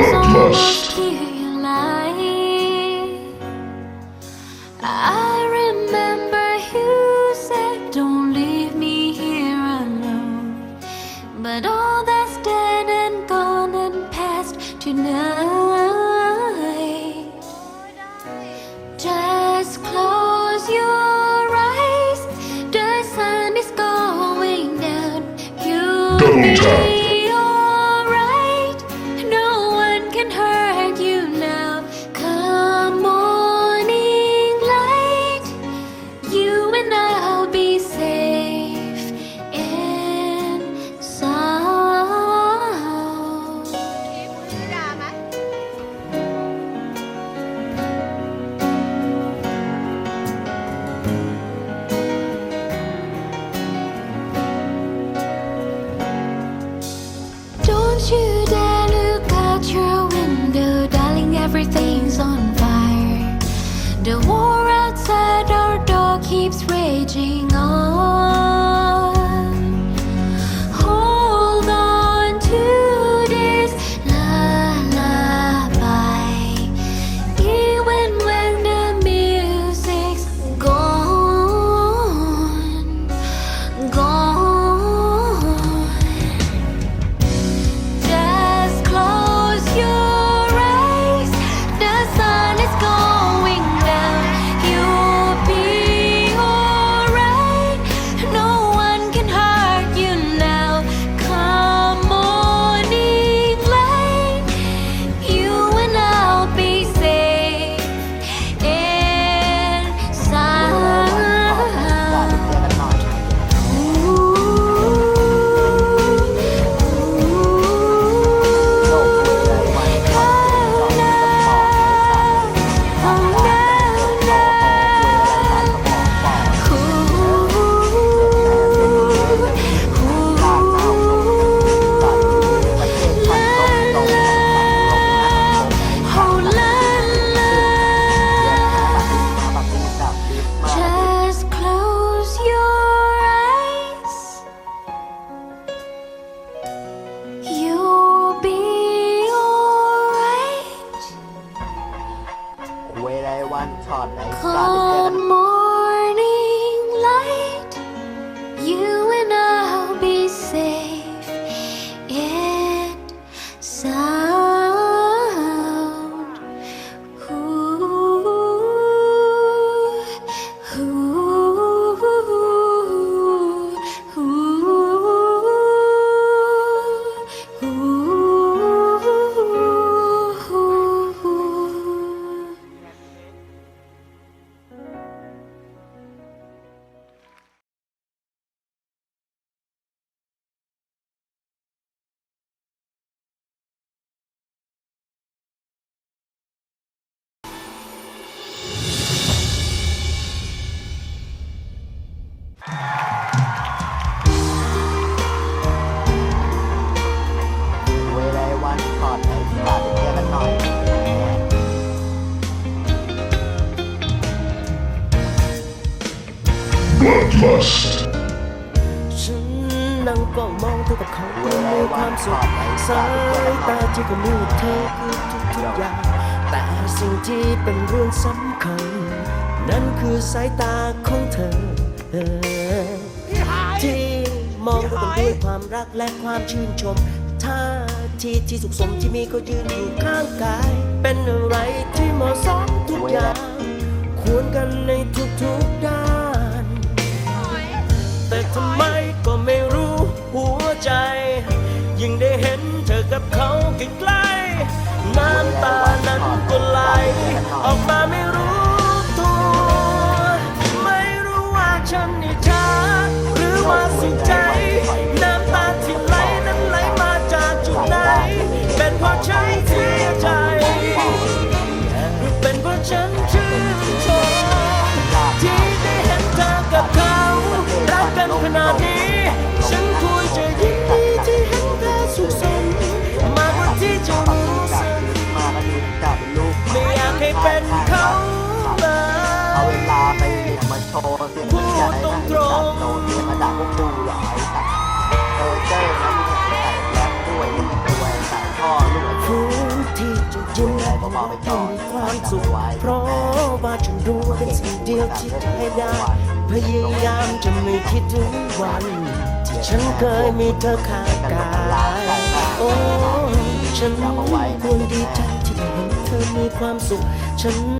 Must. The war outside our door keeps raging Bloodlust. ฉันนั่งก็มองเธอกับเขาดูมีความสุขสายตาที่ก็มีเธอคือทุกๆอย่าง แต่สิ่งที่เป็นเรื่องสำคัญ นั่นคือสายตาของเธอ ที่มองดูกันด้วยความรักและความชื่นชมท่าทีที่สุขสมที่มีก็ยืนอยู่ข้างกาย เป็นอะไรที่เหมาะสมทุกอย่าง ควรกันในทุกๆด้าน แต่ทำไมก็ไม่รู้หัวใจ ยิ่งได้เห็นเธอกับเขาใกล้ๆน้ำตานั้นก็ไหลออกมาไม่ นชมที่ได้เห็นเธอกับเขารักกันาดนี้ ฉันควรจะยินดีที่เห็นเธอสุขสมมากกว่าที่จะรู้สึกมาก็ดีจับลูกไม่อยากให้เป็นเขาเลเอาเวยลาไปเนี่ยมาโชว์เสียงใจนะไอ้ตว์โดนเนี่ยมาด่าพวกกูเหรอไอ้สัตว์เออเจ้นะมึงใส่แรปด้วยยังด้วใส่ท่อลูกควรที่จะยิ้มและยิ้มให้มีความสุขเพราะว่าฉันรู้ว่าเป็นสิ่งเดียวที่จะให้ได้ พยายามจะไม่คิดถึงวัน ที่ฉันเคยมีเธอข้างกายโอ้ฉันควรดีใจที่ได้เห็นเธอมีความสุขฉัน